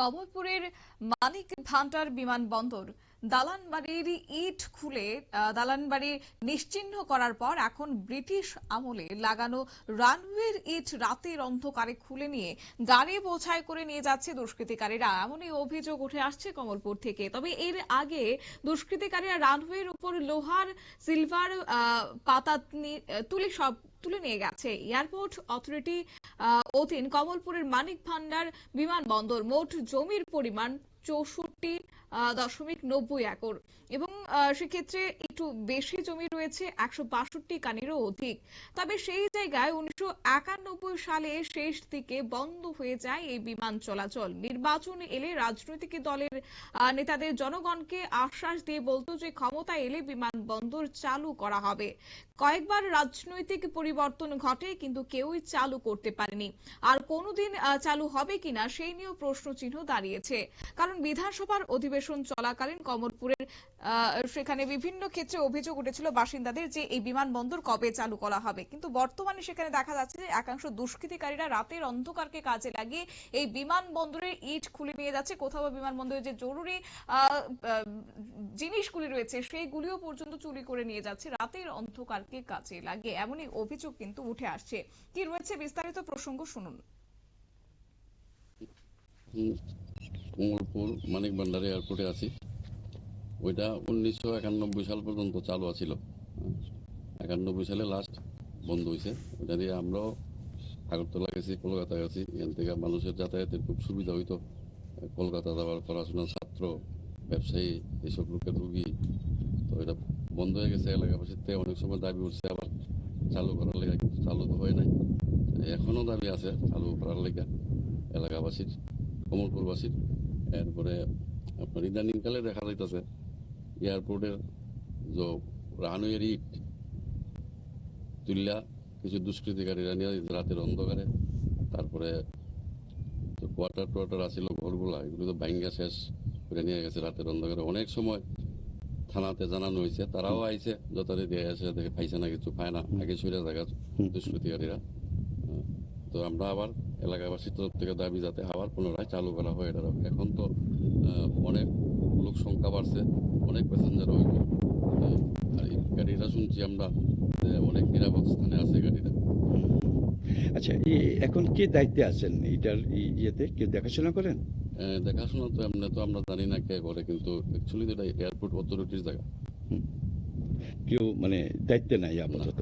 কমলপুরের মানিক ভান্ডার বিমানবন্দর দালানবাড়ির ইট খুলে দালানবাড়ি নিশ্চিহ্ন করার পর এখন ব্রিটিশ আমলে লাগানো রানওয়ের ইট রাতের অন্ধকারে খুলে নিয়ে গাড়ি বোঝাই করে নিয়ে যাচ্ছে দুষ্কৃতিকারীরা। এমনই অভিযোগ উঠে আসছে কমলপুর থেকে। তবে এর আগে দুষ্কৃতিকারীরা রানওয়ের উপর লোহার, সিলভার পাতা তুলে সব তুলে নিয়ে গেছে। এয়ারপোর্ট অথরিটি অধীন কমলপুরের মানিক ভান্ডার বিমানবন্দর মোট জমির পরিমাণ চৌষট্টি দশমিক নব্বই একর। এবং সেক্ষেত্রে একটু বেশি জমি রয়েছে একশো বাষট্টি কানিরও অধিক। তবে সেই জায়গায় উনিশশো একানব্বই সালে শেষ দিকে বন্ধ হয়ে যায় এই বিমান চলাচল। নির্বাচন এলে রাজনৈতিক দলের নেতাদের জনগণকে আশ্বাস দিয়ে বলতো যে ক্ষমতা এলে বিমানবন্দর চালু করা হবে। কয়েকবার রাজনৈতিক পরিবর্তন ঘটে কিন্তু কেউই চালু করতে পারেনি। আর কোনোদিন চালু হবে কিনা সেই নিয়েও প্রশ্ন চিহ্ন দাঁড়িয়েছে। কারণ বিধানসভার অধিবেশন চলাকালীন কমলপুরের আহ, সেখানে বিভিন্ন ক্ষেত্রে অভিযোগ উঠেছিল বাসিন্দাদের যে এই বিমানবন্দর কবে চালু করা হবে। কিন্তু বর্তমানে সেখানে দেখা যাচ্ছে যে একাংশ দুষ্কৃতিকারীরা রাতের অন্ধকারকে কাজে লাগিয়ে এই বিমানবন্দরের ইট খুলে নিয়ে যাচ্ছে। কোথাও বিমানবন্দরের যে জরুরি জিনিসগুলি রয়েছে সেইগুলিও পর্যন্ত চুরি করে নিয়ে যাচ্ছে রাতের অন্ধকারকে কাজে লাগিয়ে। এমনই অভিযোগ কিন্তু উঠে আসছে। কি রয়েছে বিস্তারিত প্রসঙ্গ শুনুন। হুম, মানিক ভান্ডার এয়ারপোর্টে আছি। ওইটা উনিশশো একানব্বই সাল পর্যন্ত চালু আছিল। একানব্বই সালে লাস্ট বন্ধ হয়েছে ওইটা দিয়ে আমরাও আগরতলা গেছি, কলকাতা গেছি। এখান থেকে মানুষের যাতায়াতের খুব সুবিধা হইতো। কলকাতা যাওয়ার পড়াশোনার ছাত্র, ব্যবসায়ী এইসব লোকের রুগী। তো এটা বন্ধ হয়ে গেছে, এলাকাবাসীতে অনেক সময় দাবি উঠছে, আবার চালু করার লেগে কিন্তু চালু তো হয় নাই। এখনও দাবি আছে চালু করার লেগে। এলাকাবাসীর, কমলপুরবাসীর। এরপরে আপনার ইদানিংকালে দেখা যাইতেছে এয়ারপোর্টের যে রানওয়ের ইট, তুল্লা, কিছু দুষ্কৃতিকারীরা নিয়ে রাতের অন্ধকারে, তারপরে কোয়ার্টার টোয়ার্টার আসিল ঘরগুলা, এগুলো তো ভাঙ্গা শেষ করে নিয়ে গেছে রাতের অন্ধকারে। অনেক সময় থানাতে জানানো হয়েছে, তারাও আইছে, যথারীতি এসে দেখে পাইছে না, কিছু পায় না, আগে সরে জায়গা দুষ্কৃতিকারীরা। তো আমরা আবার এলাকাবাসীর তরফ থেকে দাবি যাতে আবার পুনরায় চালু করা হয় এটা এখন তো অনেক লোক সংখ্যা বাড়ছে। অনেক প্যাসেঞ্জার হইব আহ, আর এই গাড়িটা শুনছি আমরা অনেক নিরাপদ স্থানে আছে গাড়িটা। আচ্ছা এখন কে দায়িত্বে আছেন এটার ইয়েতে? কেউ দেখাশোনা করেন? দেখাশোনা তো এমনি তো আমরা জানি না কে করে কিন্তু অ্যাকচুয়ালি এটা এয়ারপোর্ট অথরিটির জায়গা। কেউ মানে দায়িত্বে নাই আপাতত।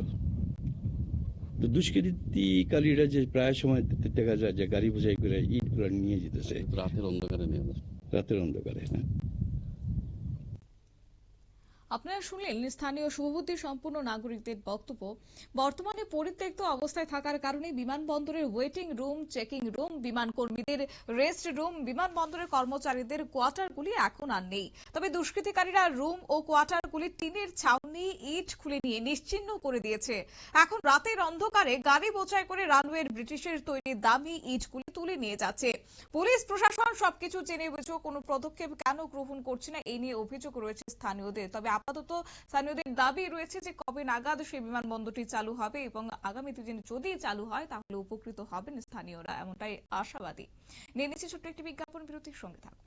তো দুষ্কৃতিকারীরা যে প্রায় সময় দেখা যায় যে গাড়ি বোঝাই করে ইটগুলা নিয়ে যেতেছে। রাতের অন্ধকারে নিয়ে রাতের অন্ধকারে হ্যাঁ। আপনারা শুনলেন স্থানীয় শুভবুদ্ধি সম্পূর্ণ নাগরিকদের বক্তব্য। বর্তমানে পরিত্যক্ত অবস্থায় থাকার কারণে বিমানবন্দরের ওয়েটিং রুম, চেকিং রুম বিমান কর্মীদের রেস্ট রুম, বিমানবন্দরের কর্মচারীদের কোয়ার্টারগুলি এখন আর নেই। তবে দুষ্কৃতিকারীরা রুম ও কোয়ার্টারগুলি টিনের ছাউনি, ইট খুলে নিয়ে নিশ্চিহ্ন করে দিয়েছে। এখন রাতের অন্ধকারে গাড়ি বোঝাই করে রানওয়ের ব্রিটিশের তৈরি দামি ইটগুলি তুলে নিয়ে যাচ্ছে। পুলিশ, প্রশাসন সবকিছু জেনে বুঝেও কোনো পদক্ষেপ কেন গ্রহণ করছে না এই নিয়ে অভিযোগ রয়েছে স্থানীয়দের। তবে আপাতত স্থানীয়দের দাবি রয়েছে যে কবে নাগাদ সেই বিমানবন্দরটি চালু হবে এবং আগামী দুদিন যদি চালু হয়, তাহলে উপকৃত হবেন স্থানীয়রা। এমনটাই আশাবাদী। নিয়ে নিচ্ছে ছোট্ট একটি বিজ্ঞাপন, বিরতির সঙ্গে থাকুন।